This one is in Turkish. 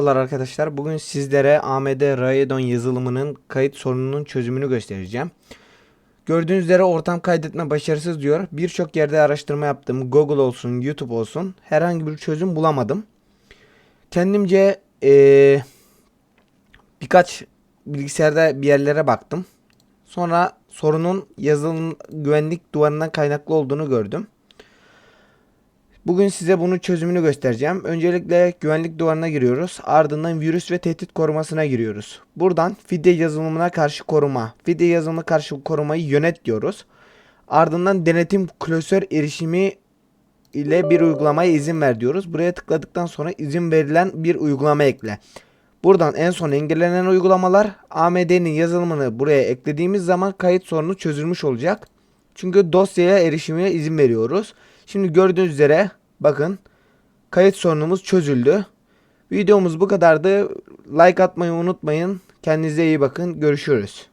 Merhabalar arkadaşlar. Bugün sizlere AMD Radeon yazılımının kayıt sorununun çözümünü göstereceğim. Gördüğünüz üzere ortam kaydetme başarısız diyor. Birçok yerde araştırma yaptım. Google olsun, YouTube olsun. Herhangi bir çözüm bulamadım. Kendimce eee, birkaç bilgisayarda bir yerlere baktım. Sonra sorunun yazılım güvenlik duvarından kaynaklı olduğunu gördüm. Bugün size bunun çözümünü göstereceğim. Öncelikle güvenlik duvarına giriyoruz. Ardından virüs ve tehdit korumasına giriyoruz. Buradan fidye yazılımına karşı koruma, fidye yazılımına karşı korumayı yönet diyoruz. Ardından denetim klasör erişimi ile bir uygulamaya izin ver diyoruz. Buraya tıkladıktan sonra izin verilen bir uygulama ekle. Buradan en son engellenen uygulamalar AMD'nin yazılımını buraya eklediğimiz zaman kayıt sorunu çözülmüş olacak. Çünkü dosyaya erişimine izin veriyoruz. Şimdi gördüğünüz üzere bakın kayıt sorunumuz çözüldü. Videomuz bu kadardı. Like atmayı unutmayın. Kendinize iyi bakın. Görüşürüz.